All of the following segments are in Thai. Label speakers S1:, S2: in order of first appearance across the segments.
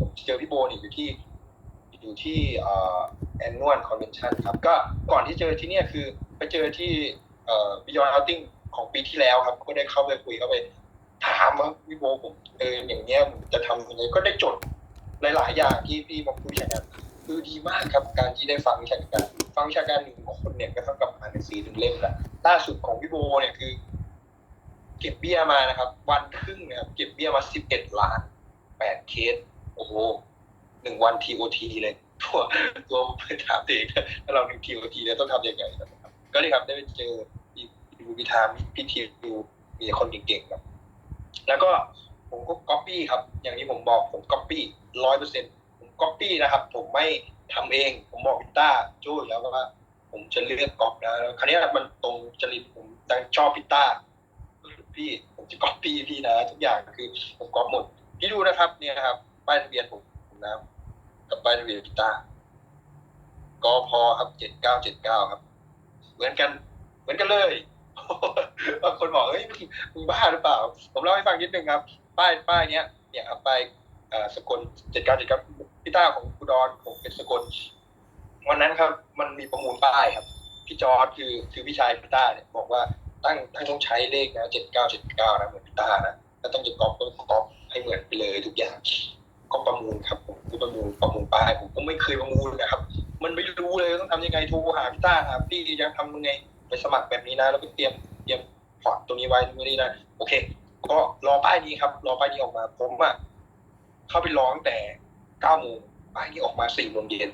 S1: ผมเจอพี่โบนี่อยู่ที่อยู่ที่แอนนวลคอนเวนชั่นครับ ก็ก่อนที่เจอที่เนี่ยคือ ไปเจอที่เอ่อบิยอนเอาติ้งของปีที่แล้วครับ ก็ได้เข้าไปคุยเข้าไป ถามว่าพี่โบผมเอออย่างเงี้ยผมจะทำยังไงก็ได้จดหลายๆอย่างที่พี่มาคุยกันคือดีมากครับการที่ได้ฟังวิชาการฟังวิชาการหนึ่งคนเนี่ยก็เท่ากับอ่านหนังสือหนึ่งเล่มละล่าสุดของพี่โบเนี่ยคือ เก็บเบี้ยมานะครับ วันครึ่งนะครับเก็บเบี้ยมาสิบเอ็ดล้านแปดเคส โอ้โหหนึ่งวันทีโอทีเลยตัวตัวไปถามเด็กถ้าเราหนึ่งทีโอทีเนี่ยต้องทำยังไงนะครับก็เลยครับได้ไปเจอพี่ดูพิธามพี่ทีดูมีคนเก่งๆครับ แล้วก็ผมก็ก๊อปปี้ครับ อย่างที่ผมบอกผมก๊อปปี้ร้อยเปอร์เซ็นต์ผมก๊อปปี้นะครับ ผมไม่ทำเอง ผมบอกพิต้าโจ้อยู่แล้วว่า ผมจะเลือกก๊อปนะคราวนี้มันตรงจริตผมดังชอบพิต้าพี่ผมจะก๊อปปี้พี่นะ ทุกอย่างคือผมก๊อปหมดพี่ดูนะครับเนี่ยครับ ป้ายทะเบียนผมนะครับกับป้ายทะเบียนพิต้ากอพครับเจ็ดเก้าเจ็ดเก้าครับ เหมือนกัน เหมือนกันเลยบางคนบอกเฮ้ยมึงบ้าหรือเปล่า ผมเล่าให้ฟังนิดนึงครับ ป้ายป้ายเนี้ยเนี่ยครับป้ายสกลเจ็ดเก้าเจ็ดเก้าพี่ต้าของกุดรผมเป็นสกลวันนั้นครับ มันมีประมูลป้ายครับ พี่จอร์ดคือคือพี่ชายพี่ต้าเนี่ยบอกว่าตั้งตั้งต้องใช้เลขนะเจ็ดเก้าเจ็ดเก้านะเหมือนพี่ต้านะแล้วต้องจะก๊อปต้องก๊อปให้เหมือนไปเลยทุกอย่าง ก็ประมูลครับผมคือประมูลประมูลป้ายผมก็ไม่เคยประมูลนะครับ มันไม่รู้เลยต้องทำยังไงโทรหาพี่ต้าครับพี่จะทำยังไงไปสมัครแบบนี้นะ แล้วก็เตรียมเตรียมพอร์ตตัวนี้ไว้ตรงนี้นะโอเค ก็รอป้ายนี้ครับ รอป้ายนี้ออกมาผมอะเข้าไปร้องแต่เก้าโมงป้ายนี้ออกมาสี่โมงเย็น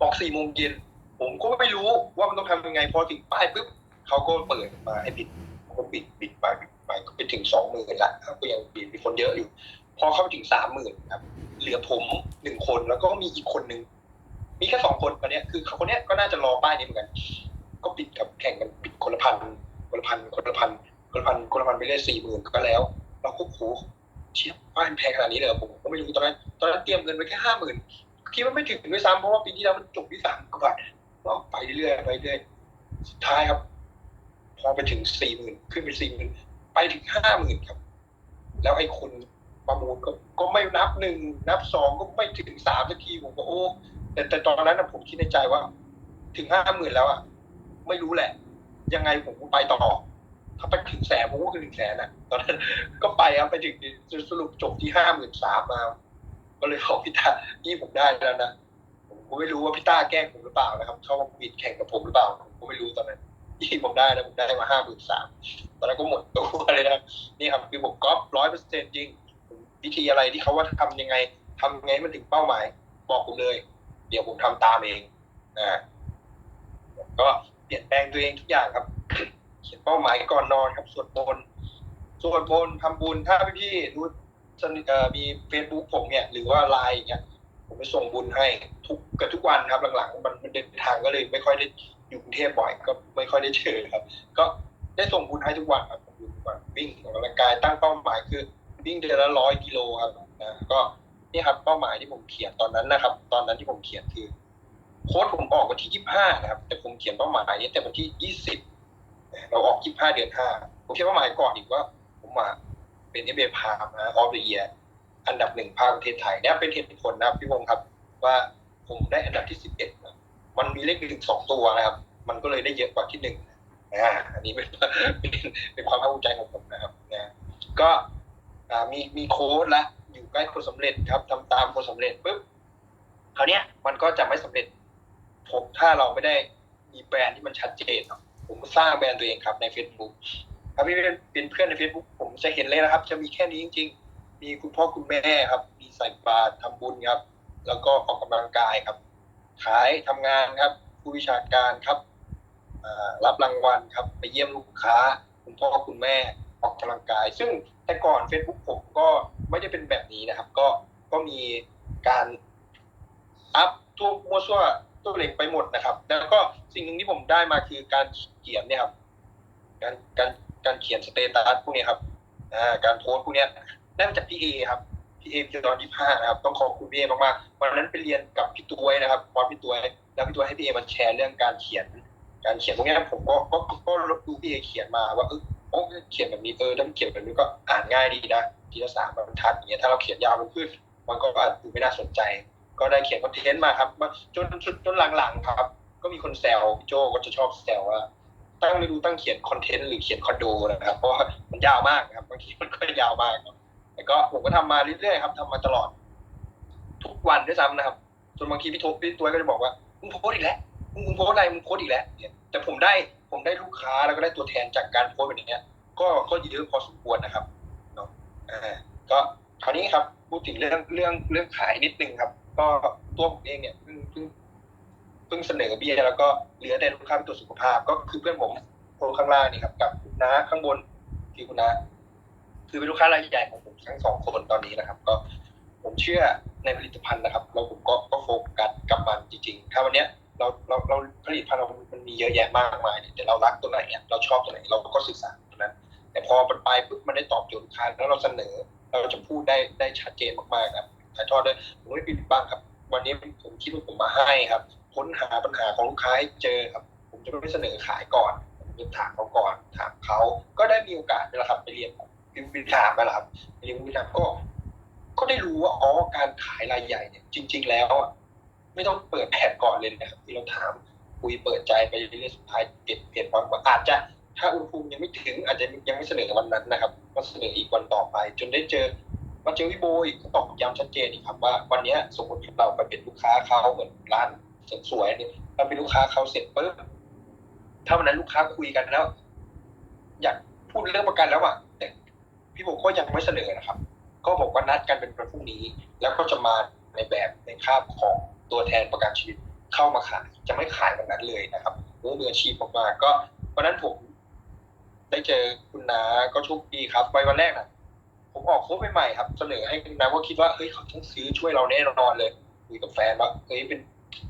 S1: บอกสี่โมงเย็นผมก็ไม่รู้ว่ามันต้องทำยังไงพอถึงป้ายปุ๊บเขาก็เปิดมาให้ปิดก็ปิดปิดไปปิดไปก็ไปถึงสองหมื่นละก็ยังปิดมีคนเยอะอยู่ อเข้าไปถึงสามหมื่นครับ เหลือผมหนึ่งคนแล้วก็มีอีกคนหนึ่งมีแค่สองคนคนนี้คือคนเนี้ยก็น่าจะรอป้ายนี้เหมือนกัน ก็ปิดกับแข่งกันปิดคนละพันคนละพันคนละพันคนละพันคนละพันไปเรื่อยสี่หมื่นก็แล้ว เราก็โหเชียป้ายแพงขนาดนี้เลยผมก็ไม่รู้ตอนนั้นตอนนั้นเตรียมเงินไว้แค่ห้าหมื่นคิดว่าไม่ถึงด้วยซ้ำเพราะว่าปีที่แล้วมันจบที่สามกว่าบาทก็ไปเรื่อยไปเรื่อยสุดท้ายครับ พอไปถึงสี่หมื่นขึ้นไปสี่หมื่นไปถึงห้าหมื่นครับ แล้วไอ้คน ประมูลก็ก็ไม่นับหนึ่งนับสองก็ไม่ถึงสามสักทีผมก็โอ้แต่แต่ตอนนั้นผมคิดในใจว่า ถึงห้าหมื่นแล้วอะไม่รู้แหละ ยังไงผมก็ไปต่อ ถ้าไปถึงแสนผมก็คือถึงแสนอะตอนนั้นก็ไปครับไปถึงสรุปจบที่ห้าหมื่นสามมาก็เลยบอพี่ตาที่ผมได้แล้วนะผมก็ไม่รู้ว่าพี่ต้าแกล้งผมหรือเปล่านะครับเขามาบิดแข่งกับผมหรือเปล่าผมไม่รู้ตอนนั้นที่ผมได้นะผมได้มาห้าหมื่นสามตอนนั้นก็หมดตัวเลยนะนี่ครับคือผมก๊อปร้อยเปอร์เซ็นจริง วิธีอะไรที่เขาว่าทำยังไงทำยังไงมันถึงเป้าหมาย บอกผมเลย เดี๋ยวผมทำตามเองนะก็เปลี่ยนแปลงตัวเองทุกอย่างครับเขียนเป้าหมายก่อนนอนครับสวดมนต์สวดมนต์ทำบุญถ้าพี่ๆรู้สนิทมีเฟซบุ๊กผมเนี่ย หรือว่าไลน์อย่างเงี้ยผมไปส่งบุญให้ทุกกับทุกวันครับหลังๆ มันมันเดินทางก็เลย ไม่ค่อยได้อยู่กรุงเทพบ่อย ก็ไม่ค่อยได้เจอครับ ก็ได้ส่งบุญให้ทุกวันครับบุญทุกวันวิ่งออกกำลังกายตั้งเป้าหมายคือ วิ่งเดือนละร้อยกิโลครับนะก็นี่ครับเป้าหมายที่ผมเขียนตอนนั้นนะครับ ตอนนั้นที่ผมเขียนคือ โค้ดผมออกวันที่ยี่ห้านะครับ แต่ผมเขียนเป้าหมายนี้แต่วันที่ยี่สิบเราออกยี่ห้าเดือนห้าผมเขียนเป้าหมายก่อนอีกว่า ผมมาเป็นเอเบพามาออฟเดียอันดับหนึ่งภาคประเทศไทยเนี่ยเป็นเหตุผลนะครับพี่วงครับ ว่าผมได้อันดับที่สิบเอ็ดมันมีเลขหนึ่งสองตัวนะครับ มันก็เลยได้เยอะกว่าที่หนึ่งอ่าอันนี้เป็นเป็นเป็นความภาคภูมิใจของผมนะครับนะก็ อ่ามีมีโค้ดละอยู่ใกล้คนสำเร็จครับทำตามคนสำเร็จปุ๊บคราวเนี้ยมันก็จะไม่สำเร็จผมถ้าเราไม่ได้มีแบรนด์ที่มันชัดเจนผมสร้างแบรนด์ตัวเองครับใน Facebook ถ้าพี่เป็นเพื่อนใน Facebook ผมจะเห็นเลยนะครับ จะมีแค่นี้จริง ๆ มีคุณพ่อคุณแม่ครับ มีใส่บาตรทำบุญครับ แล้วก็ออกกำลังกายครับ ขายทำงานครับ ผู้วิชาการครับรับรางวัลครับ ไปเยี่ยมลูกค้า คุณพ่อคุณแม่ ออกกำลังกาย ซึ่งแต่ก่อน Facebook ผมก็ไม่ได้เป็นแบบนี้นะครับ ก็ก็มีการอัพทั่วมั่วซั่วตัวเล็กไปหมดนะครับ แล้วก็สิ่งหนึ่งที่ผมได้มาคือการเขียนเนี่ยครับการการการเขียนสเตตัสพวกนี้ครับอ่าการโพสต์พวกนี้ได้มาจากพี่เอครับพี่เอพี่ตอนยี่ห้านะครับ ต้องขอบคุณพี่เอมากๆวันนั้นไปเรียนกับพี่ตัวยนะครับพอพี่ตัวยแล้วพี่ตัวยให้พี่เอมันแชร์เรื่องการเขียน การเขียนพวกนี้ผมก็ก็ก็ดูพี่เอเขียนมาว่าเออ โอ้เขียนแบบนี้เออถ้าเขียนแบบนี้ก็อ่านง่ายดีนะทีละสามบรรทัดอย่างเงี้ยถ้าเราเขียนยาวมันขึ้น มันก็อาจดูไม่น่าสนใจ ก็ได้เขียนคอนเทนต์มาครับมาจนจนจนหลังๆครับ ก็มีคนแซวโจก็จะชอบแซวว่าตั้งไม่รู้ตั้งเขียนคอนเทนต์หรือเขียนคอนโดนะครับ เพราะมันยาวมากนะครับบางทีมันก็ยาวมากแต่ก็ผมก็ทำมาเรื่อยๆครับทำมาตลอด ทุกวันด้วยซ้ำนะครับจนบางทีพี่โทพี่ตัวก็จะบอกว่ามึงโพสอีกแล้วมึงมึงโพสอะไรมึงโพสอีกแล้วเนี่ยแต่ผมได้ ผมได้ลูกค้าแล้วก็ได้ตัวแทนจากการโพสต์แบบนี้ก็ก็เยอะพอสมควรนะครับเนาะอ่าก็คราวนี้ครับพูดถึงเรื่องเรื่องเรื่องขายนิดนึงครับ ก็ตัวผมเองเนี่ยเพิ่งเพิ่งเพิ่งเสนอเบี้ยแล้วก็เหลือแต่ลูกค้าเป็นตัวสุขภาพ ก็คือเพื่อนผมคนข้างล่างนี่ครับ กับคุณน้าข้างบนคือคุณน้าคือเป็นลูกค้ารายใหญ่ของผมทั้งสองคนตอนนี้นะครับ ก็ผมเชื่อในผลิตภัณฑ์นะครับแล้วผมก็ก็โฟกัสกับมันจริง ๆ ถ้าวันเนี้ยเราเราเราผลิตภัณฑ์เรา มีเยอะแยะมากมายเนี่ยแต่เรารักตัวไหนเราชอบตัวไหนเราก็ศึกษาตัวนั้น แต่พอมันไปปุ๊บมันได้ตอบโจทย์ลูกค้าแล้วเราเสนอ เราจะพูดได้ได้ชัดเจนมากๆครับถ่ายทอดด้วยผมไม่ปิดบังครับ วันนี้ผมคิดว่าผมมาให้ครับค้นหาปัญหาของลูกค้าให้เจอครับ ผมจะไม่เสนอขายก่อนผมจะถามเขาก่อนถามเขาก็ได้มีโอกาสไปแล้วครับ ไปเรียนวิทยาไปล้วครับเรียนวิทยาก็ ก็ได้รู้ว่าอ๋อการขายรายใหญ่เนี่ย จริง ๆ แล้วไม่ต้องเปิดแผนก่อนเลยนะครับที่เราถาม คุยเปิดใจไปเรื่อยๆสุดท้ายเปลี่ยนเปลี่ยนความว่าอาจจะถ้าอุณหภูมิยังไม่ถึง อาจจะยังไม่เสนอวันนั้นนะครับ ก็เสนออีกวันต่อไป จนได้เจอมาเจอวิโบอีกตอกย้ำชัดเจนอีกครับว่าวันนี้สมมติเราไปเป็นลูกค้าเขาเหมือนร้านเสริมสวยเนี่ยเราเป็นลูกค้าเขาเสร็จปุ๊บถ้าวันนั้นลูกค้าคุยกันแล้ว อยากพูดเรื่องประกันแล้วอะแต่พี่โบก็ยังไม่เสนอนะครับ ก็บอกว่านัดกันเป็นวันพรุ่งนี้ แล้วก็จะมาในแบบในคาบของตัวแทนประกันชีวิต เข้ามาขายจะไม่ขายวันนั้นเลยนะครับเรื่องมืออาชีพมากๆก็วันนั้นผม ได้เจอคุณนาก็โชคดีครับไปวันแรกนะผมออกโค้ดใหม่ๆครับ เสนอให้คุณนาว่าคิดว่าเฮ้ยเขาต้องซื้อช่วยเราแน่นอนเลยคุยกับแฟนว่าเฮ้ยเป็น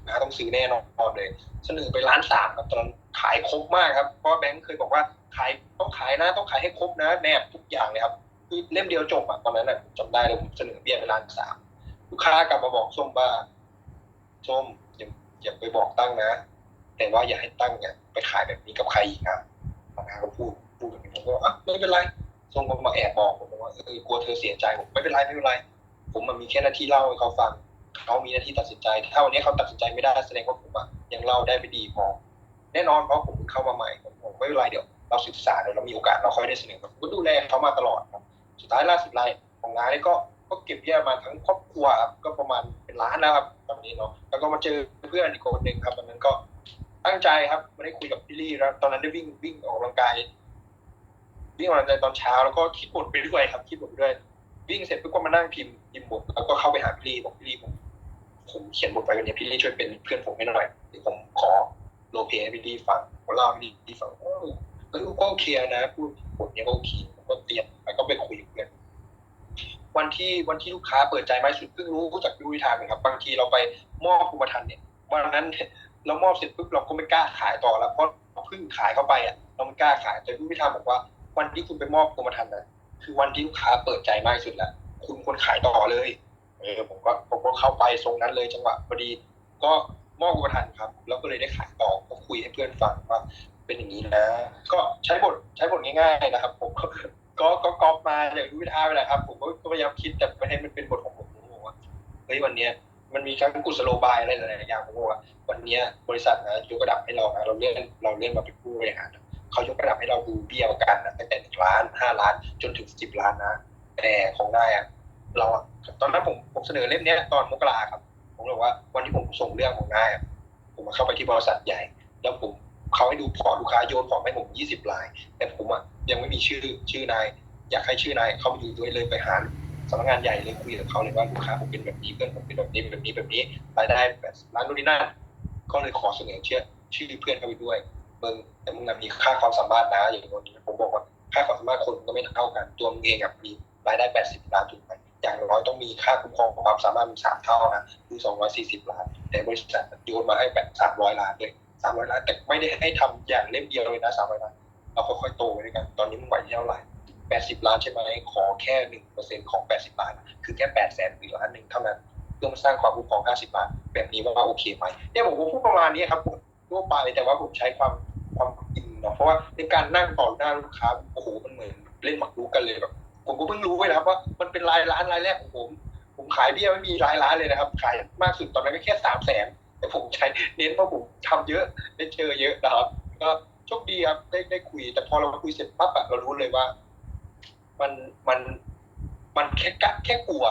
S1: นาต้องซื้อแน่นอนเลย เสนอไปล้านสามครับตอนนั้นขายครบมากครับเพราะแบงค์เคยบอกว่าขายต้องขายนะต้องขายให้ครบนะแนบทุกอย่างเลยครับคือเล่มเดียวจบอะตอนนั้นอะจำได้เลยผมเสนอเบี้ยไปล้านสามลูกค้ากลับมาบอกส้มว่าส้ม อย่าไปบอกตั้งนะ แต่ว่าอย่าให้ตั้งเนี่ยไปขายแบบนี้กับใครอีกครับพนักงานก็พูดพูดแบบนี้ผมก็อะไม่เป็นไรส้มก็มาแอบบอกผมว่าเออกลัวเธอเสียใจผมไม่เป็นไรไม่เป็นไร ผมมันมีแค่หน้าที่เล่าให้เขาฟังเขามีหน้าที่ตัดสินใจ ถ้าวันนี้เขาตัดสินใจไม่ได้แสดงว่าผมอะยังเล่าได้ไม่ดีพอแน่นอนเพราะผมเข้ามาใหม่ผมไม่เป็นไรเดี๋ยวเราศึกษาเดี๋ยวเรามีโอกาสเราค่อยได้เสนอผมก็ดูแลเขามาตลอดครับสุดท้ายล่าสุดรายของน้านี่ก็ ก็เก็บเบี้ยมาทั้งครอบครัวครับก็ประมาณเป็นล้านแล้วครับตอนนี้เนาะแล้วก็มาเจอเพื่อนอีกคนหนึ่งครับตอนนั้นก็ตั้งใจครับไม่ได้คุยกับพี่ลี่แล้วตอนนั้นได้วิ่งวิ่งออกกำลังกายวิ่งออกกำลังกายตอนเช้าแล้วก็คิดบทไปด้วยครับ คิดบทไปด้วยวิ่งเสร็จปุ๊บก็มานั่งพิมพ์พิมพ์บทแล้วก็เข้าไปหาพี่ลี่บอกพี่ลี่ผมผมเขียนบทไปวันนี้พี่ลี่ช่วยเป็นเพื่อนผมให้หน่อยเดี๋ยวผมขอโรลเพลย์ให้พี่ลี่ฟังผมเล่าให้พี่ลี่ฟังเออก็โอเคนะพูดบทเนี้ยก็โอเคผมก็เตรียมแล้วก็ไป วันที่วันที่ลูกค้าเปิดใจมากที่สุดเพิ่งรู้จากดูวิธานครับ บางทีเราไปมอบภูมิทันเนี่ยวันนั้นเรามอบเสร็จปุ๊บเราก็ไม่กล้าขายต่อแล้วเพราะเพิ่งขายเข้าไปอะเราไม่กล้าขายแต่ดูวิธานบอกว่า วันที่คุณไปมอบภูมิทันนะคือวันที่ลูกค้าเปิดใจมากที่สุดแล้วคุณควรขายต่อเลยเออผมก็ผมก็เข้าไปทรงนั้นเลยจังหวะพอดี ก็มอบภูมิทันครับ แล้วก็เลยได้ขายต่อก็คุยให้เพื่อนฟังว่าเป็นอย่างนี้นะ ก็ใช้บทใช้บทง่ายๆนะครับ ผม ก็ก็ก๊อปมาจากดูวิทาไปแหละครับ ผมก็พยายามคิดแต่ไม่ให้มันเป็นบทของผมผมบอกว่าเฮ้ยวันเนี้ยมันมีทั้งกุศโลบายอะไรหลายๆอย่างผมบอกว่าวันเนี้ยบริษัทนะยกระดับให้เรานะเราเลื่อนเราเลื่อนมาเป็นผู้บริหารเขายกระดับให้เราดูเบี้ยประกันนะตั้งแต่หนึ่งล้านห้าล้าน จนถึงสิบล้านนะแต่ของนายอะเราตอนนั้นผมผมเสนอเล่มเนี้ยตอนมกราครับ ผมบอกว่าวันที่ผมส่งเรื่องของนายผมมาเข้าไปที่บริษัทใหญ่ แล้วผม เขาให้ดูพอร์ตลูกค้าโยนพอร์ตให้ผมยี่สิบราย แต่ผมอะยังไม่มีชื่อชื่อนาย อยากให้ชื่อนายเข้าไปดูด้วยเลยไปหาสำนักงานใหญ่เลยคุยกับเขาเลยว่าลูกค้าผมเป็นแบบนี้เพื่อนผมเป็นแบบนี้แบบนี้แบบนี้รายได้แบบร้านนู่นนี่นั่นก็เลยขอเสนอชื่อชื่อเพื่อนเข้าไปด้วยมึงแต่มึงอมีค่าความสามารถนะอย่างนี้ผมบอกว่าค่าความสามารถคนก็ไม่เท่ากันตัวมึงเองอะมีรายได้แปดสิบล้านถูกไหมอย่างน้อยต้องมีค่าคุ้มครองความสามารถมีสามเท่านะคือสองร้อยสี่สิบล้าน แต่บริษัทโยนมาให้แบบสามร้อยล้านเลย สามร้อยล้านแต่ไม่ได้ให้ทำอย่างเล่มเดียวเลยนะสามร้อยล้านเราค่อยๆโตไปด้วยกัน ตอนนี้มึงไหวเท่าไหร่แปดสิบล้านใช่ไหมขอแค่หนึ่งเปอร์เซ็นของแปดสิบล้าน คือแค่แปดแสนหรือล้านหนึ่งเท่านั้นเพื่อมาสร้างความคุ้มครองห้าสิบล้านแบบนี้ว่าโอเคไหมเนี่ยผมพูดประมาณนี้ครับทั่วไปแต่ว่าผมใช้ความความอินเนาะเพราะว่าในการนั่งต่อหน้าลูกค้าโอ้โหมันเหมือนเล่นหมากรุกกันเลยแบบผมก็เพิ่งรู้ไว้นะครับว่ามันเป็นรายร้านรายแรกของผม ผมขายเบี้ยไม่มีหลายล้านเลยนะครับ ขายมากสุดตอนนั้นก็แค่สามแสน ผมใช้เน้นเพราะผมทำเยอะได้เจอเยอะนะครับ ก็โชคดีครับได้ได้คุย แต่พอเราคุยเสร็จปั๊บอะเรารู้เลยว่า มันมันมันแค่กะแค่กลัว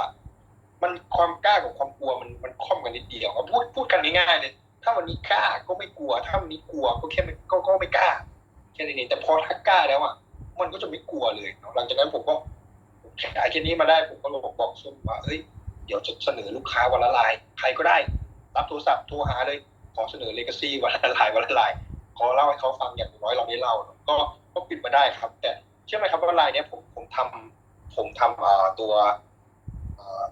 S1: มันความกล้ากับความกลัวมันมันค่อมกันนิดเดียวครับพูดพูดกันง่ายๆเลย ถ้าวันนี้กล้าก็ไม่กลัว ถ้าวันนี้กลัวก็แค่ไม่ก็ก็ไม่กล้าแค่นี้แต่พอถ้ากล้าแล้วอะมันก็จะไม่กลัวเลยหลังจากนั้นผมก็ขายแค่นี้มาได้ผมก็บอกบอกส้มว่าเฮ้ยเดี๋ยวจะเสนอลูกค้าวันละลายใครก็ได้ รับโทรศัพท์โทรหาเลยขอเสนอเลกาซี่วันละลายวันละลายขอเล่าให้เขาฟังอย่างน้อยเราได้เล่า ก็ก็ปิดมาได้ครับ แต่เชื่อไหมครับว่าลายเนี้ยผมผมทำผมทำตัว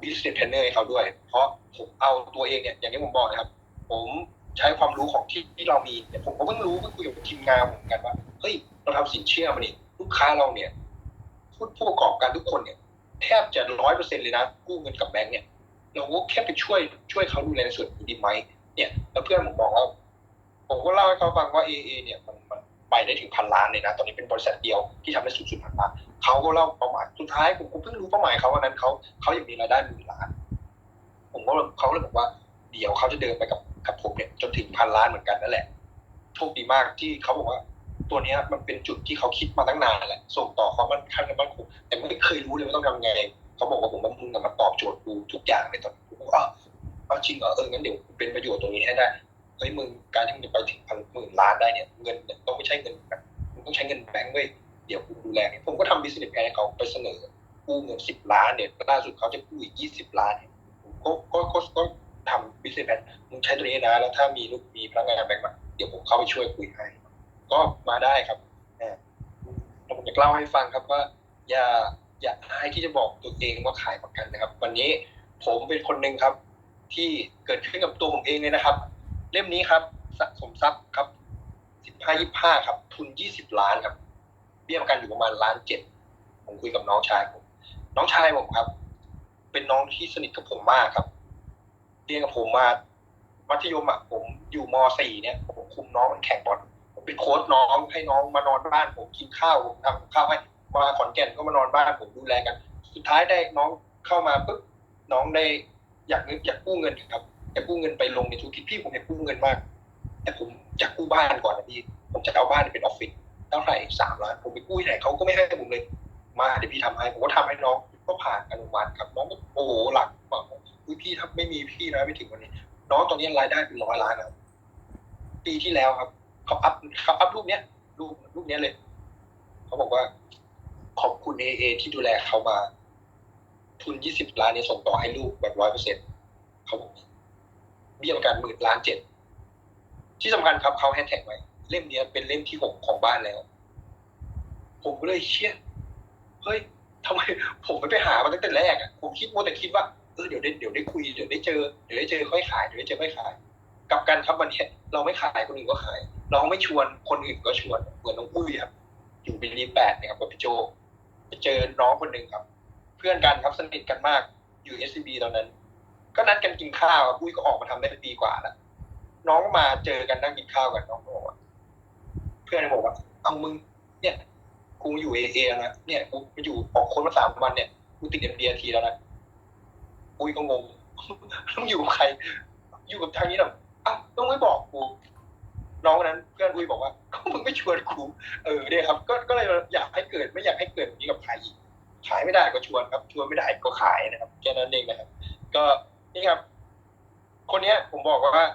S1: บิสเนสเทรนเนอร์ให้เขาด้วย เพราะผมเอาตัวเองเนี่ยอย่างที่ผมบอกนะครับ ผมใช้ความรู้ของที่ที่เรามีเนี่ยผมก็เพิ่งรู้เพิ่งคุยกับทีมงานผมเหมือนกันว่าเฮ้ยเราทำสินเชื่อมานี่ลูกค้าเราเนี่ยผู้ประกอบการทุกคนเนี่ย แทบจะร้อยเปอร์เซ็นต์เลยนะกู้เงินกับแบงก์เนี่ย เราก็แค่ไปช่วยช่วยเขาดูแลในส่วนนี้ดีไหมเนี่ยแล้วเพื่อนผมบอกว่าผมก็เล่าให้เขาฟังว่าเอเอเนี่ยมันมันไปได้ถึงพันล้านเลยนะ ตอนนี้เป็นบริษัทเดียวที่ทำได้สูงสุดพันล้านเขาก็เล่าเป้าหมายสุดท้ายผมก็เพิ่งรู้เป้าหมายเขาวันนั้นเขาเขาอยากมีรายได้หมื่นล้าน ผมก็เขาเลยบอกว่าเดี๋ยวเขาจะเดินไปกับกับผมเนี่ยจนถึงพันล้านเหมือนกันนั่นแหละโชคดีมากที่เขาบอกว่า ตัวนี้มันเป็นจุดที่เขาคิดมาตั้งนานแหละส่งต่อความมันคงและมั่นคงแต่ไม่เคยรู้เลยว่าต้องทำไง เขาบอกว่าผมว่ามึงอะมาตอบโจทย์กูทุกอย่างเลยตอนนี้ผมก็อ้าวเอาจริงเหรอเอองั้นเดี๋ยวเป็นประโยชน์ตรงนี้ให้ได้เฮ้ยมึงการที่มึงจะไปถึงพันหมื่นล้านได้เนี่ยเงินเนี่ยต้องไม่ใช่เงินแบบมึงต้องใช้เงินแบงก์เว้ยเดี๋ยวกูดูแลผมก็ทำบิสเนสแพลนให้เขาไปเสนอกู้เงินสิบล้านเนี่ยล่าสุดเขาจะกู้อีกยี่สิบล้านเนี่ยผมก็ก็ก็ก็ทำบิสเนสแพลนมึงใช้ตัวนี้นะแล้วถ้ามีลูกมีพนักงานแบงก์มาเดี๋ยวผมเข้าไปช่วยคุยให้ก็มาได้ครับแหมผมจะเล่าให้ฟังครับว่า อย่า อย่าอายที่จะบอกตัวเองว่าขายประกันนะครับ วันนี้ผมเป็นคนหนึ่งครับ ที่เกิดขึ้นกับตัวผมเองเลยนะครับ เล่มนี้ครับสะสมทรัพย์ครับสิบห้ายี่ห้าครับ ทุนยี่สิบล้านครับเบี้ยประกันอยู่ประมาณล้านเจ็ดผมคุยกับน้องชายผมน้องชายผมครับ เป็นน้องที่สนิทกับผมมากครับเรียนกับผมมามัธยมอะผมอยู่มสี่เนี่ยผมคุมน้องมันแข่งบอลผมเป็นโค้ชน้องให้น้องมานอนบ้านผมกินข้าวผมทำข้าวให้ มาขอนแก่นก็มานอนบ้านผมดูแลกัน สุดท้ายได้น้องเข้ามาปุ๊บน้องได้อยากเงินอยากกู้เงินครับอยากกู้เงินไปลงในธุรกิจพี่ผมอยากกู้เงินมาก แต่ผมอยากกู้บ้านก่อนนะพี่ผมจะเอาบ้านเป็นออฟฟิศเท่าไหร่สามล้านผมไปกู้ที่ไหนเขาก็ไม่ให้ผมเลยมาเดี๋ยวพี่ทำให้ผมก็ทำให้น้องก็ผ่านอนุมัติครับน้องก็โอ้โหหลักบอกอุ๊ยพี่ถ้าไม่มีพี่นะไม่ถึงวันนี้ น้องตอนนี้รายได้เป็นร้อยล้านครับปีที่แล้วครับเขาอัพเขาอัพรูปเนี้ยรูปรูปเนี้ยเลยเขาบอกว่า ขอบคุณเอเอที่ดูแลเขามา ทุนยี่สิบล้านนี้ส่งต่อให้ลูกแบบร้อยเปอร์เซ็นต์เขาบอกเบี้ยประกันหมื่นล้านเจ็ดที่สำคัญครับเขาแฮชแท็กไว้ เล่มเนี้ยเป็นเล่มที่หกของบ้านแล้ว ผมก็เลยเชื่อเฮ้ยทำไม ผมไม่ไปหามันตั้งแต่แรกอะผมคิดว่าแต่คิดว่าเออเดี๋ยวได้เดี๋ยวได้คุยเดี๋ยวได้เจอเดี๋ยวได้เจอค่อยขายเดี๋ยวได้เจอค่อยขายกับกันครับวันนี้เราไม่ขายคนอื่นก็ขาย เราไม่ชวนคนอื่นก็ชวนเหมือนน้องปุ้ยครับอยู่ปีนี้แปดนะครับกับพี่โจ ไปเจอน้องคนหนึ่งครับ เพื่อนกันครับสนิทกันมากอยู่ s อ b ตอนนั้น ก็นัดกันกินข้าวปุ้ยก็ออกมาทำได้ปีกว่าแล้วน้องมาเจอกันนั่งกินข้าวกันน้องบอกว่าเพื่อนบอกว่าเอามึง เนี่ยกูอยู่เอเอนะเนี่ยกูไปอยู่ออกคนมาสามวันเนี่ยกูติดเอ็มดีทีแล้วนะปุ้ยก็งงต้องอยู่ใคร อยู่กับทางนี้หรออ้าวต้องไม่บอกกู น้องคนนั้นเพื่อนอุ้ยบอกว่าก็มึงไม่ชวนกูเออเนี่ยครับ ก็ก็เลยอยากให้เกิดไม่อยากให้เกิดแบบนี้กับใครอีกขายไม่ได้ก็ชวนครับ ชวนไม่ได้ก็ขายนะครับแค่นั้นเองนะครับ ก็นี่ครับ คนเนี้ย ผมบอกว่า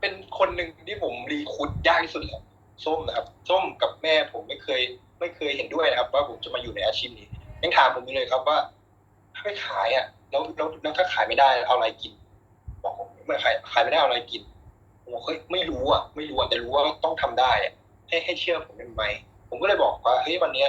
S1: เป็นคนหนึ่งที่ผมรีครูดยากที่สุดเลยส้มนะครับส้มกับแม่ผมไม่เคย ไม่เคยเห็นด้วยนะครับ ว่าผมจะมาอยู่ในอาชีพนี้ยังถามผมเลยครับว่าถ้าไม่ขายอะแล้วแล้วแล้วถ้าขายไม่ได้เอาอะไรกิน บอกผมไม่ขายขายไม่ได้เอาอะไรกิน ผมบอกเฮ้ยไม่รู้อะไม่รู้อะแต่รู้ว่าต้องทำได้อะให้ให้เชื่อผมได้ไหมผมก็เลยบอกว่าเฮ้ยวันเนี้ย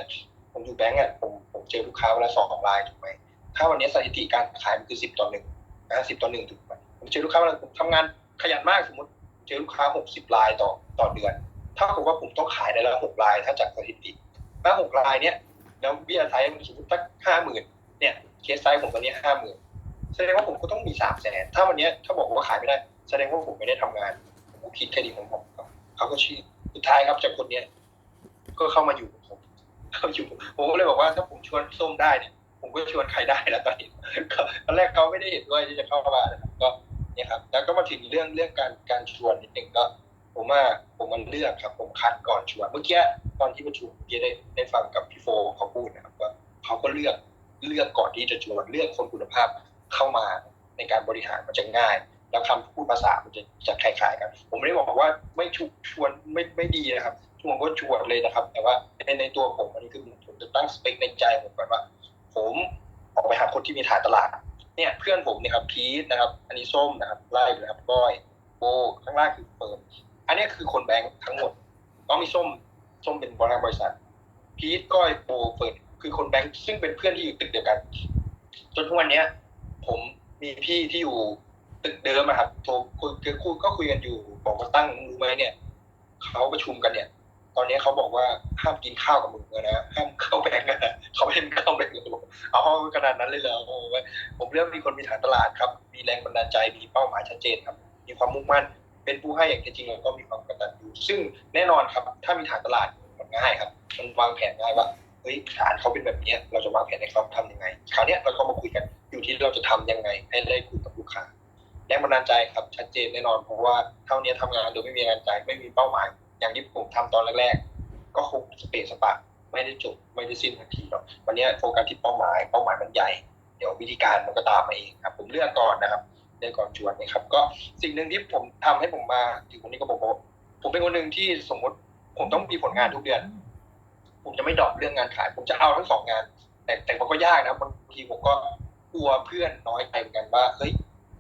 S1: ผมอยู่แบงก์อะผมผมเจอลูกค้าวันละสองรายถูกไหมถ้าวันนี้สถิติการขายมันคือสิบต่อหนึ่งนะสิบต่อหนึ่งถูกไหมผมเจอลูกค้าวันละผมทำงานขยันมากสมมติเจอลูกค้าหกสิบรายต่อต่อเดือนถ้าผมว่าผมต้องขายได้ละหกรายถ้าจากสถิติถ้าหกรายเนี้ยแล้วเบี้ยไทยมันสมมติสักห้าหมื่นเนี่ยเคสไซส์ผมวันนี้ห้าหมื่นแสดงว่าผมก็ต้องมีสามแสนถ้าวันนี้ถ้าบอกว่าขายไม่ได้ แสดงว่าผมไม่ได้ทำงาน ผมคิดแค่นี้ของผมเขาก็ชี้สุดท้ายครับจากคนเนี้ยก็เข้ามาอยู่กับผมเข้าอยู่ผมก็เลยบอกว่าถ้าผมชวนส้มได้เนี่ยผมก็ชวนใครได้แล้วตอนนี้ตอนแรกเขาไม่ได้เห็นด้วยที่จะเข้ามานะครับก็เนี่ยครับ แล้วก็มาถึงเรื่องเรื่องการการชวนนิดนึงก็ ผมว่าผมมันเลือกครับ ผมคัดก่อนชวนเมื่อกี้ตอนที่ประชุมเมื่อกี้ได้ได้ฟังกับพี่โฟเขาพูดนะครับว่าเขาก็เลือกเลือกก่อนที่จะชวนเลือกคนคุณภาพเข้ามาในการบริหารมันจะง่าย แล้วคำพูดภาษามันจะจะคล้ายๆกัน ผมไม่ได้บอกว่าไม่ชุชวนไม่ไม่ดีนะครับชวนก็ชวนเลยนะครับ แต่ว่าในในตัวผมอันนี้คือผมจะตั้งสเปคในใจผมก่อนว่า ผมออกไปหาคนที่มีฐานตลาด เนี่ยเพื่อนผมเนี่ยครับพีทนะครับ อันนี้ส้มนะครับไล่นะครับก้อยโบข้างล่างคือเฟิร์นอันนี้คือคนแบงค์ทั้งหมดต้องมีส้มส้มเป็นบริษัทบริษัทพีทก้อยโบเฟิร์นคือคนแบงค์ซึ่งเป็นเพื่อนที่อยู่ตึกเดียวกัน จนทุกวันเนี้ย ผมมีพี่ที่อยู่ ตึกเดิมอะครับโทรคุยคุยก็คุยกันอยู่บอกว่าตั้งรู้ไหมเนี่ยเขาประชุมกันเนี่ย ตอนนี้เขาบอกว่าห้ามกินข้าวกับมึงเลยนะห้ามเข้าแบงก์นะเขาไม่ให้เข้าแบงก์เลยเอาขนาดนั้นเลยเหรอโอ้ยผมเริ่มมีคนมีฐานตลาดครับ มีแรงบันดาลใจมีเป้าหมายชัดเจนครับ มีความมุ่งมั่น เป็นผู้ให้อย่างจริงแล้วก็มีความกตัญญูซึ่งแน่นอนครับ ถ้ามีฐานตลาดมันง่ายครับมันวางแผนง่ายว่าเฮ้ยฐานเขาเป็นแบบนี้เราจะวางแผนให้เขาทำยังไง คราวเนี้ยเราก็มาคุยกันอยู่ที่เราจะทำยังไง ให้ได้คุยกับลูกค้า แรงบันดาลใจครับชัดเจนแน่นอนเพราะว่าเท่านี้ทำงานโดยไม่มีแรงบันใจไม่มีเป้าหมาย อย่างที่ผมทำตอนแรกๆ ก็คงสเปซสปะไม่ได้จบไม่ได้สิ้นทันทีหรอกวันนี้โฟกัสที่เป้าหมายเป้าหมายมันใหญ่ เดี๋ยววิธีการมันก็ตามมาเองครับ ผมเลือกก่อนนะครับเลือกก่อนชวนนะครับ ก็สิ่งหนึ่งที่ผมทำให้ผมมาถึงวันนี้ก็บอกว่าผมเป็นคนหนึ่งที่สมมติผมต้องมีผลงานทุกเดือน ผมจะไม่ดรอปเรื่องงานขาย ผมจะเอาทั้งสองงาน แต่แต่มันก็ยากนะบางทีผมก็กลัวเพื่อนน้อยใจเหมือนกันว่าเฮ้ย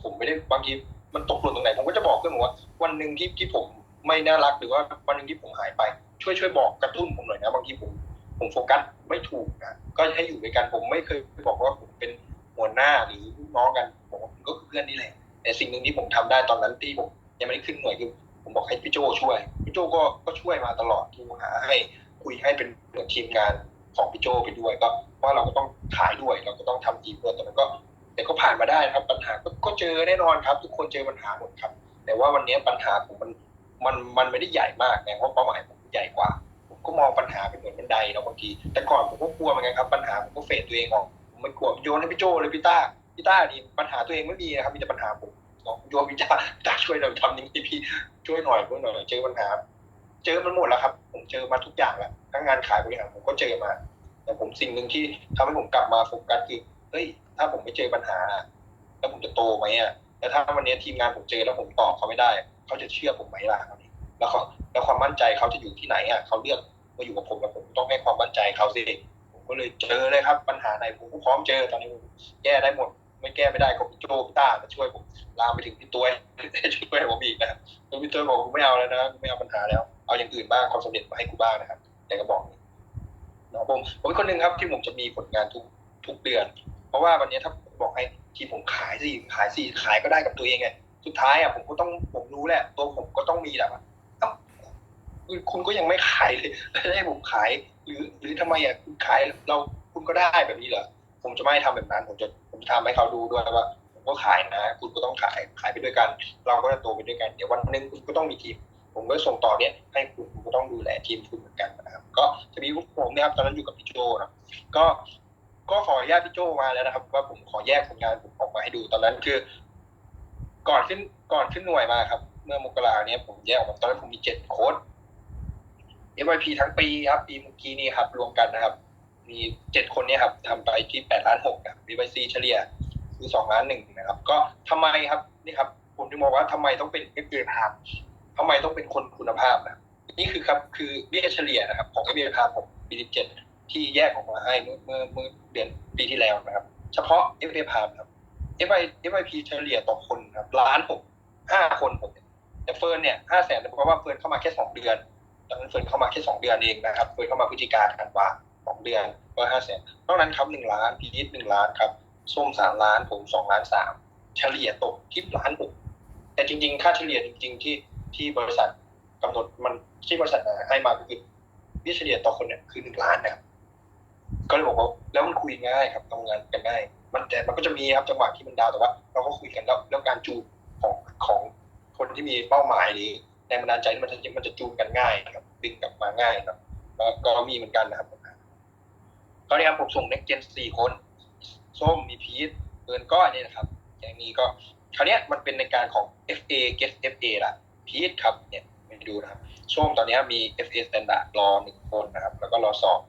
S1: ผมไม่ได้บางทีมันตกหล่นตรงไหนผมก็จะบอกเพื่อนผมว่า วันหนึ่งที่ที่ผมไม่น่ารักหรือว่าวันหนึ่งที่ผมหายไป ช่วยช่วยบอกกระตุ้นผมหน่อยนะบางทีผมผมโฟกัสไม่ถูกนะก็ให้อยู่ด้วยกันผมไม่เคยบอกว่าผมเป็นหัวหน้าหรือน้องกันผมก็คือเพื่อนนี่แหละแต่สิ่งหนึ่งที่ผมทำได้ตอนนั้นที่ผมยังไม่ได้ขึ้นหน่วยคือผมบอกให้พี่โจช่วยพี่โจก็ก็ช่วยมาตลอดทูหาให้คุยให้เป็นเหมือนทีมงานของพี่โจไปด้วยก็เพราเราก็ต้องขายด้วย เราก็ต้องทำทีมด้วยแต่มันก็ แต่ก็ผ่านมาได้ครับ ปัญหาก็ก็เจอแน่นอนครับ ทุกคนเจอปัญหาหมดครับ แต่ว่าวันนี้ปัญหาผมมันมันมันไม่ได้ใหญ่มากนะเพราะเป้าหมายผมใหญ่กว่า ผมก็มองปัญหาเป็นเหมือนบันไดนะบางทีแต่ก่อนผมก็กลัวเหมือนกันครับปัญหาผมก็เฟดตัวเองออกผมไม่กลัวโยนให้พี่โจเลยพี่ต้าพี่ต้านี่ปัญหาตัวเองไม่มีนะครับมีแต่ปัญหาผมโยนพี่ต้าต้าช่วยเราทำอย่งนี้พี่ช่วยหน่อยช่วยหน่อยเจอปัญหา เจอมันหมดแล้วครับ ผมเจอมาทุกอย่างแล้วทั้งงานขายบริหารผมก็เจอมา แต่ผมสิ่งหนึ่งที่ทำให้ผมกลับมาโฟกัสคือเฮ้ย ถ้าผมไม่เจอปัญหา แล้วผมจะโตไหมอะแต่ถ้าวันนี้ทีมงานผมเจอแล้วผมตอบเขาไม่ได้ เขาจะเชื่อผมไหมล่ะครับแล้วเขาแล้วความมั่นใจเขาจะอยู่ที่ไหนอะเขาเลือกมาอยู่กับผมแล้วผมต้องให้ความมั่นใจเขาสิผมก็เลยเจอเลยครับ ปัญหาไหนผมก็พร้อมเจอตอนนี้ผมแก้ได้หมด ไม่แก้ไม่ได้ก็พี่โจพี่ต้ามาช่วยผมลามไปถึงพี่ตัวช่วยผมอีกนะครับพี่ตัวบอกกูไม่เอาแล้วนะไม่เอาปัญหาแล้ว เอาอย่างอื่นบ้างความสำเร็จมาให้กูบ้างนะครับแต่ก็บอกนี้นะผมผมเป็นคนหนึ่งครับที่ผมจะมีผลงานทุกทุกเดือน ราะว่าวันนี้ถ้าบอกให้ทีผมขายสิขายสิขายก็ได้กับตัวเองไงสุดท้ายอะผมก็ต้องผมรู้แหละ ตัวผมก็ต้องมีแหละว่าคุณคุณก็ยังไม่ขายเลยให้ผมขาย หรือ หรือทำไมอะคุณขายเราคุณก็ได้แบบนี้เหรอผมจะไม่ทำแบบนั้นผมจะผมจะทำให้เขาดูด้วยว่าผมก็ขายนะ คุณก็ต้องขายขายไปด้วยกัน เราก็จะโตไปด้วยกันเดี๋ยววันหนึ่งคุณก็ต้องมีทีมผมก็ส่งต่อเนี่ยให้คุณคุณก็ต้องดูแลทีมคุณเหมือนกันนะครับก็จะมีพวกผมนี่ยครับตอนนั้นอยู่กับพี่โจนะก็ ก็ขออนุญาตพี่โจมาแล้วนะครับ ว่าผมขอแยกผลงานผมออกมาให้ดูตอนนั้นคือ ก่อนขึ้นก่อนขึ้นหน่วยมาครับ เมื่อมกราเนี้ยผมแยกออกมาตอนนั้นผมมีเจ็ดโค้ด FYP ทั้งปีครับ ปีเมื่อกี้นี่ครับ รวมกันนะครับ มีเจ็ดคนเนี้ครับทำไปที่แปดล้านหกครับ FYC เฉลี่ยคือสองล้านหนึ่งนะครับ ก็ทำไมครับนี่ครับ ผมจะมองว่าทำไมต้องเป็น f อ p ทำไมต้องเป็นคนคุณภาพนะนี่คือครับคือเบี้ยเฉลี่ยนะครับ ของ f อ p ผมปีที่เจ็ด ที่แยกออกมาให้เมื่อเมื่อเมื่อเดือนปีที่แล้วนะครับ เฉพาะ f a p ครับ FI FIP เฉลี่ยต่อคนครับล้านหกห้าคนผมแต่เฟิร์นเนี่ยห้าแสนเพราะว่าเฟิร์นเข้ามาแค่สองเดือนตอนนั้นเฟิร์นเข้ามาแค่สองเดือนเองนะครับเฟิร์นเข้ามาพฤศจิกาธันวาสองเดือนก็ห้าแสนนอกนั้นครับหนึ่งล้านพีนิดหนึ่งล้านครับส้มสามล้านผมสองล้านสามเฉลี่ยตกที่ล้านหกแต่จริง ๆ ค่าเฉลี่ยจริง ๆ ที่ที่บริษัทกำหนดมันที่บริษัทให้มาคือเบี้ยเฉลี่ยต่อคนเนี่ยคือหนึ่งล้านนะครับ ก็เลยบอกว่า แล้วมันคุยง่ายครับทำงานกันง่ายมันแต่มันก็จะมีครับจังหวะที่มันดาวแต่ว่า เราก็คุยกันแล้วแล้วการจูนของของคนที่มีเป้าหมายหรือแรงบันดาลใจมันจะมันจะจูนกันง่ายครับดึงกลับมาง่ายครับก็ก็มีเหมือนกันนะครับก็เนี่ยครับผมส่ง next gen สี่คน ส้มมีพีทเอิร์นก้อยเนี่ยนะครับอย่างนี้ก็คราวเนี้ยมันเป็นในการของ FA get FA ละพีทครับเนี่ยไปดูนะครับส้มตอนนี้มี FA standard รอหนึ่งคนนะครับ แล้วก็รอสอง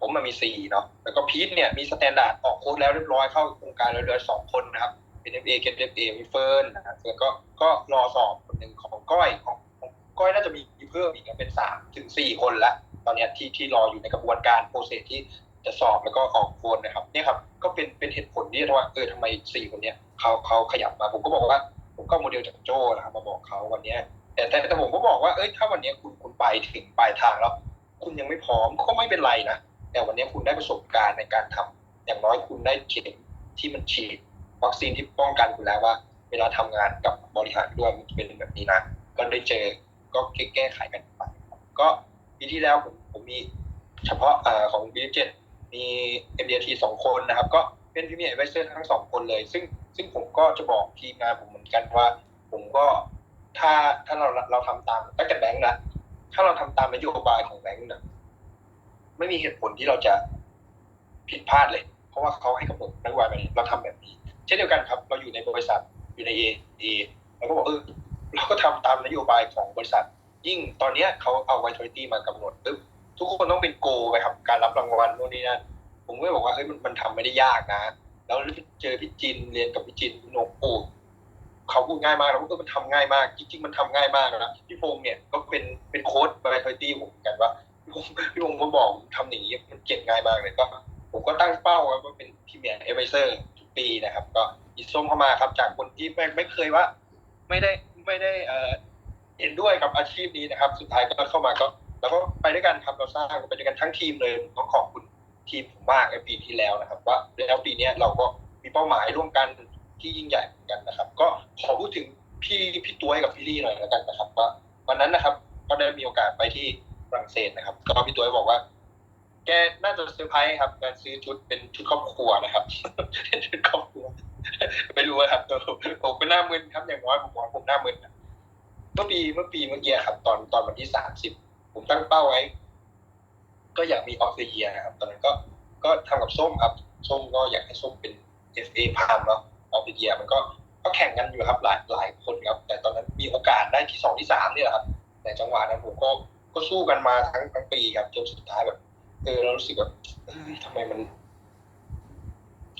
S1: ผมมันมีสี่เนาะแล้วก็พีทเนี่ยมีสแตนดาร์ดออกโค้ดแล้วเรียบร้อยเข้าโครงการแล้วเหลือสองคนนะครับเป็น FA get FA มีเฟิร์นนะครับแล้วก็ก็รอสอบคนหนึ่งของก้อยของของก้อยน่าจะมีเพิ่มอีกเป็นสามถึงสี่คนละตอนเนี้ยที่ที่รออยู่ในกระบวนการโปรเซสที่จะสอบแล้วก็ออกโฟนนะครับเนี่ยครับก็เป็นเป็นเหตุผลที่ว่าเออทำไมสี่คนเนี้ยเขาเขาขยับมาผมก็บอกว่า ผมก็โมเดลจากโจ้นะครับมาบอกเขาวันเนี้ยแต่แต่แต่ผมก็บอกว่าเอ้ยถ้าวันเนี้ยคุณคุณไปถึงปลายทางแล้ว คุณยังไม่พร้อมก็ไม่เป็นไรนะ แต่วันนี้คุณได้ประสบการณ์ในการทำอย่างน้อยคุณได้เข็มที่มันฉีดวัคซีนที่ป้องกันคุณแล้วว่า เวลาทำงานกับบริหารด้วยมันเป็นแบบนี้นะก็ได้เจอก็แก้ไขกันไปก็ปีที่แล้วผมผมมีเฉพาะอของ b 7มี MDT สองคนนะครับ ก็เป็นพรีเมียร์ advisor ทั้งสองคนเลย ซึ่งซึ่งผมก็จะบอกทีมงานผมเหมือนกันว่า ผมก็ถ้าถ้าเราเราทำตามตั้งแต่แบงค์นะถ้าเราทำตามนโยบายของแบงค์นะ ไม่มีเหตุผลที่เราจะผิดพลาดเลย เพราะว่าเขาให้กำหนดนโยบายแบบนี้เราทำแบบนี้ เช่นเดียวกันครับ เราอยู่ในบริษัทอยู่ในเอเอเราก็บอกเออเราก็ทำตามนโยบายของบริษัท ยิ่งตอนเนี้ยเขาเอาไวท์ทริตี้มากำหนดปึ๊บทุกคนต้องเป็นโกไปครับการรับรางวัลโน่นนี่นั่นผมก็บอกว่าเฮ้ยมันมันทำไม่ได้ยากนะ แล้วเจอพี่จินเรียนกับพี่จินพี่นกโอ้เขาพูดง่ายมากแล้วก็มันทำง่ายมาก จริง ๆ มันทำง่ายมากนะพี่พงษ์เนี่ยก็เป็นเป็นโค้ดไวท์ทตี้ผมเหมือนกันว่า พี่พงษ์ก็บอกทำอย่างนี้มันเก่งง่ายมากเลยก็ ผมก็ตั้งเป้าไว้ว่าเป็นพรีเมียร์เอเวอเซอร์ทุกปีนะครับ ก็อีส้มเข้ามาครับ จากคนที่ไม่ไม่เคยว่า ไม่ได้ไม่ได้เอ่อเห็นด้วยกับอาชีพนี้นะครับ สุดท้ายก็เข้ามาก็ แล้วก็ไปด้วยกันครับเราสร้างไปด้วยกันทั้งทีมเลยต้องขอบคุณทีมผมมากในปีที่แล้วนะครับ ว่าแล้วปีนี้เราก็มีเป้าหมายร่วมกันที่ยิ่งใหญ่เหมือนกันนะครับ ก็ขอพูดถึงพี่พี่ตัวกับพี่ลี่หน่อยแล้วกันนะครับว่าวันนั้นนะครับ ก็ได้มีโอกาสไปที่ รั่งเศสนะครับ ก็พี่ตัวบอกว่า แกน่าจะเซอร์ไพรส์ครับการซื้อชุดเป็นชุดครอบครัวนะครับเป็นชุดครอบครัวไม่รู้ครับผมผมเป็นหน้ามึนครับอย่างน้อยผมบอกผมหน้ามึนเมื่อปีเมื่อปีเมื่อกี้ครับ ตอนตอนวันที่สามสิบผมตั้งเป้าไว้ ก็อยากมีออฟเดียนะครับ ตอนนั้นก็ก็ทำกับส้มครับ ส้มก็อยากให้ส้มเป็น FA พามเนาะออฟเดียมันก็ก็แข่งกันอยู่ครับหลายหลายคนครับ แต่ตอนนั้นมีโอกาสได้ที่สองที่สามนี่แหละครับ แต่จังหวะนั้นผมก็ ก็สู้กันมาทั้งทั้งปีครับจนสุดท้ายแบบเออเรารู้สึกแบบเอ้ยทำไมมัน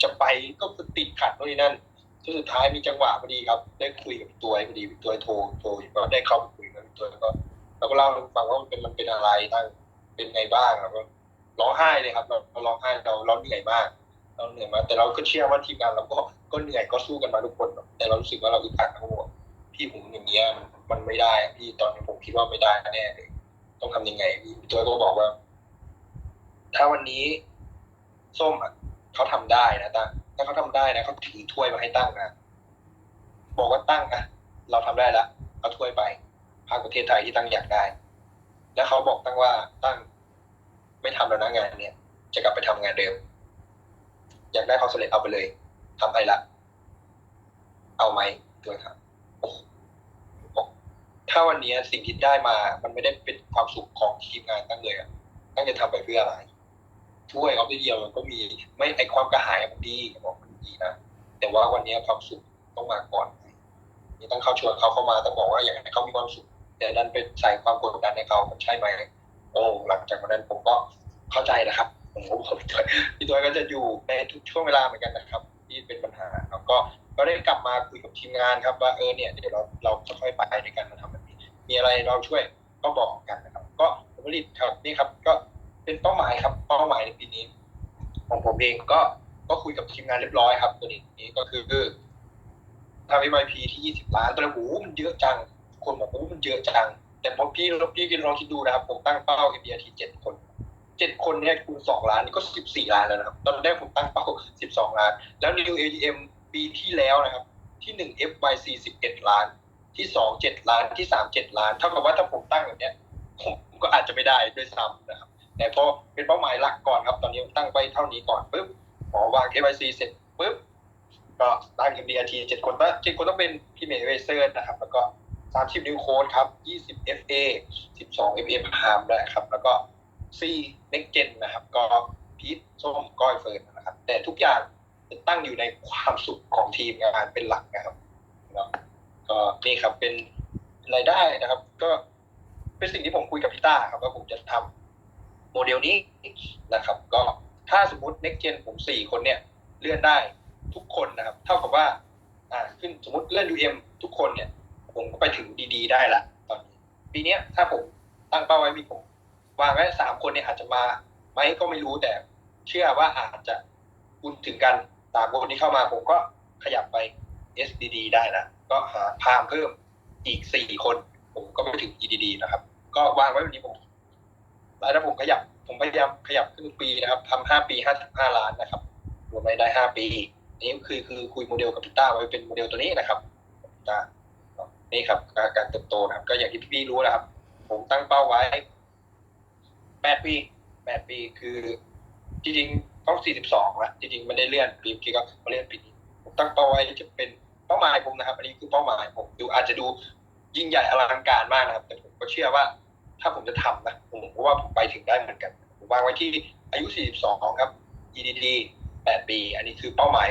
S1: จะไปก็ติดขัดโน่นนี่นั่นจนสุดท้ายมีจังหวะพอดีครับ ได้คุยกับตัวพอดีตัวโทรโทรก็ได้เข้าไปคุยกับตัวแล้วก็เราก็เล่าให้ฟังว่ามันเป็นมันเป็นอะไรตั้งเป็นไงบ้างครับก็ร้องไห้เลยครับ เราเราร้องไห้เราเราเหนื่อยมาก เราเหนื่อยมากแต่เราก็เชื่อว่าทีมงานเราก็ก็เหนื่อยก็สู้กันมาทุกคน แต่เรารู้สึกว่าเราอึดอัดทั้งหมดพี่ผมอย่างเงี้ยมันมันไม่ได้พี่ตอนนี้ผมคิดว่าไม่ได้แน่เลย ต้องทำยังไงพี่ตัวก็บอกว่า ถ้าวันนี้ส้มอะเขาทำได้นะตั้งถ้าเขาทำได้นะเขาถือถ้วยมาให้ตั้งนะบอกว่าตั้งอะ เราทำได้แล้วเอาถ้วยไปพาประเทศไทยที่ตั้งอยากได้ แล้วเขาบอกตั้งว่าตั้งไม่ทำแล้วนะงานเนี่ย จะกลับไปทำงานเดิม อยากได้ความสำเร็จเอาไปเลยทำให้ละ เอาไหมด้วครับโอ้ ถ้าวันนี้สิ่งที่ได้มา มันไม่ได้เป็นความสุขของทีมงานตั้งเลยอะตั้งจะทำไปเพื่ออะไรช่วยออฟเดียวมันก็มีไม่ไอความกระหายมันดีบอกมันดีนะแต่ว่าวันนี้ความสุขต้องมาก่อนนี่ต้องเข้าชวนเขาเข้ามาต้องบอกว่าอยากให้เขามีความสุข แต่ดันไปใส่ความกดดันในเขามันใช่ไหมโอ้หลังจากวันนั้นผมก็เข้าใจนะครับผมก็พี่ตัวพี่ตัวก็จะอยู่ในทุกช่วงเวลาเหมือนกันนะครับ ที่เป็นปัญหาแล้วก็ก็ได้กลับมาคุยกับทีมงานครับว่าเออเนี่ยเดี๋ยวเราเราจะค่อยไปด้วยกันมาทำ มีอะไรเราช่วยก็บอกกันนะครับ ก็ผลผลิตครับนี่ครับ ก็เป็นเป้าหมายครับ เป้าหมายในปีนี้ ของผมเองก็ก็คุยกับทีมงานเรียบร้อยครับ ตัวนี้ก็คือทำ MIP ที่ 20 ล้านตอนแรกโอ้มันเยอะจัง คนบอกโอ้มันเยอะจัง แต่พอพี่พี่กินลองคิดดูนะครับ ผมตั้งเป้า MDRT 7คน7คนเนี่ยคูณ2ล้านนี่ก็14ล้านแล้วนะครับ ตอนแรกผมตั้งเป้า12ล้าน แล้ว New ADM ปีที่แล้วนะครับ ที่1 FYC 11ล้าน ที่2 7ล้านที่3 7ล้าน เท่ากับว่าถ้าผมตั้งแบบเนี้ยผมก็อาจจะไม่ได้ด้วยซ้ำนะครับ แต่พอเป็นเป้าหมายหลักก่อนครับ ตอนนี้ตั้งไว้เท่านี้ก่อนปุ๊บหมอวาง KYC เสร็จปุ๊บก็ตั้ง MDRT เจ็ดคนตั้งเจ็ดคนต้องเป็นพีเมเวเซอร์นะครับ แล้วก็สามสิบนิวโค้ดครับยี่สิบ FA สิบสอง FA พามด้วยครับ แล้วก็ C Next Gen นะครับ ก็พีทส้มก้อยเฟิร์นนะครับ แต่ทุกอย่างจะตั้งอยู่ในความสุขของทีมงานเป็นหลักนะครับเนาะ ก็นี่ครับเป็นรายได้นะครับ ก็เป็นสิ่งที่ผมคุยกับพี่ต้าครับว่าผมจะทำโมเดลนี้นะครับ ก็ถ้าสมมติ next gen ผมสี่คนเนี่ย เลื่อนได้ทุกคนนะครับ เท่ากับว่า อ่าขึ้นสมมติเลื่อน UM ทุกคนเนี่ย ผมก็ไปถึงดีๆ ได้ละตอนนี้ปีเนี้ยถ้าผมตั้งเป้าไว้มีผมวางไว้สามคนเนี่ยอาจจะมาไหมก็ไม่รู้แต่ เชื่อว่าอาจจะคุณถึงกันสามคนที่เข้ามาผมก็ขยับไป SDD ได้นะ ก็หาพามเพิ่มอีกสี่คน ผมก็ไปถึง EDD นะครับ ก็วางไว้แบบนี้ผมแล้วถ้าผมขยับ ผมพยายามขยับขึ้นปีนะครับทำห้าปีห้าสิบห้าล้านนะครับรวมรายได้ห้าปี นี่คือคือคุยโมเดลกับพี่ต้าไว้เป็นโมเดลตัวนี้นะครับต้านี่ครับการเติบโตนะครับ ก็อย่างที่พี่รู้นะครับ ผมตั้งเป้าไว้แปดปีแปดปีคือจริงๆต้องสี่สิบสองละจริงๆไม่ได้เลื่อนปีเมื่อกี้ก็มาเลื่อนปีนี้ผมตั้งเป้าไว้จะเป็น เป้าหมายผมนะครับ อันนี้คือเป้าหมายผมดูอาจจะดูยิ่งใหญ่อลังการมากนะครับ แต่ผมก็เชื่อว่า ถ้าผมจะทำนะผมก็ว่าผมไปถึงได้เหมือนกันผมวางไว้ที่อายุ 42 ครับ EDD 8 ปี อันนี้คือเป้าหมาย